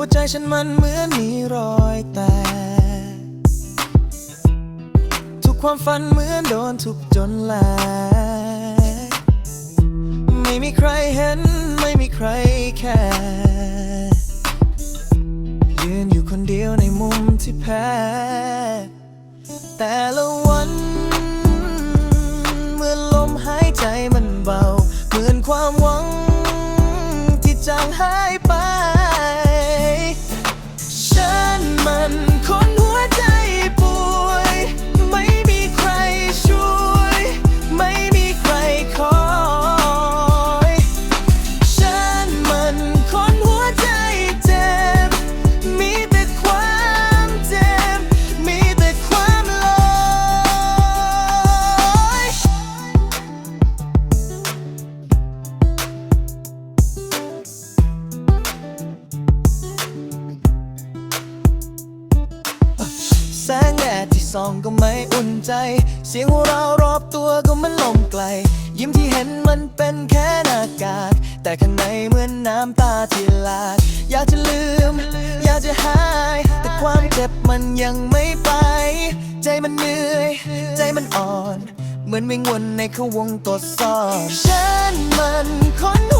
ัวใจฉันมันเหมือนมีรอยแตกทุกความฝันเหมือนโดนทุบจนแหลกไม่มีใครเห็นไม่มีใครแค่ยืนอยู่คนเดียวในมุมที่แพ้แต่ละ งแดดที่ส่องก็ไม่อุ่นใจ เสียงหัวเรารอบตัวก็มันลมไกล ยิ้มที่เห็นมันเป็นแค่หน้ากากแต่ข้างในเหมือนน้ำตาที่หลากอยากจะลืม อยากจะหาย แต่ความเจ็บมันยังไม่ไป ใจมันเหนื่อย ใจมันอ่อน เหมือนวิ่งวนในเขาวงตรวจสอบฉันมันคนหั